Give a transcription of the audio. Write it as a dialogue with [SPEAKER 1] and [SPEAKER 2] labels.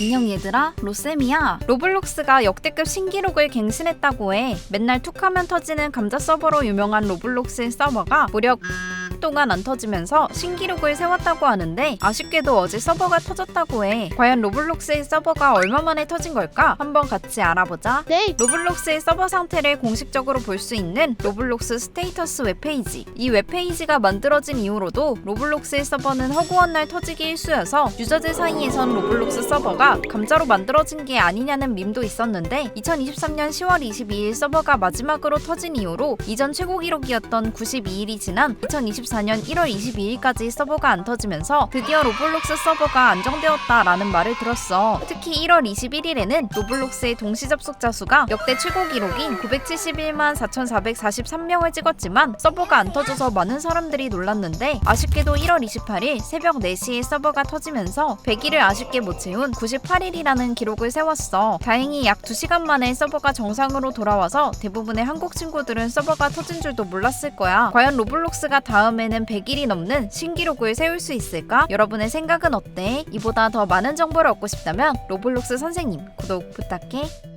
[SPEAKER 1] 안녕 얘들아. 로쌤이야. 로블록스가 역대급 신기록을 갱신했다고 해. 맨날 툭하면 터지는 감자 서버로 유명한 로블록스의 서버가 무려 동안 안 터지면서 신기록을 세웠다고 하는데 아쉽게도 어제 서버가 터졌다고 해. 과연 로블록스의 서버가 얼마 만에 터진 걸까? 한번 같이 알아보자.
[SPEAKER 2] 네,
[SPEAKER 1] 로블록스의 서버 상태를 공식적으로 볼 수 있는 로블록스 스테이터스 웹페이지. 이 웹페이지가 만들어진 이후로도 로블록스의 서버는 허구한 날 터지기 일쑤여서 유저들 사이에선 로블록스 서버가 감자로 만들어진 게 아니냐는 밈도 있었는데 2023년 10월 22일 서버가 마지막으로 터진 이후로 이전 최고 기록이었던 92일이 지난 2024년 1월 22일까지 서버가 안 터지면서 드디어 로블록스 서버가 안정되었다라는 말을 들었어. 특히 1월 21일에는 로블록스의 동시 접속자 수가 역대 최고 기록인 971만 4,443명을 찍었지만 서버가 안 터져서 많은 사람들이 놀랐는데 아쉽게도 1월 28일 새벽 4시에 서버가 터지면서 100일을 아쉽게 못 채운 98일이라는 기록을 세웠어. 다행히 약 2시간 만에 서버가 정상으로 돌아와서 대부분의 한국 친구들은 서버가 터진 줄도 몰랐을 거야. 과연 로블록스가 다음에는 100일이 넘는 신기록을 세울 수 있을까? 여러분의 생각은 어때? 이보다 더 많은 정보를 얻고 싶다면 로블록스 선생님 구독 부탁해.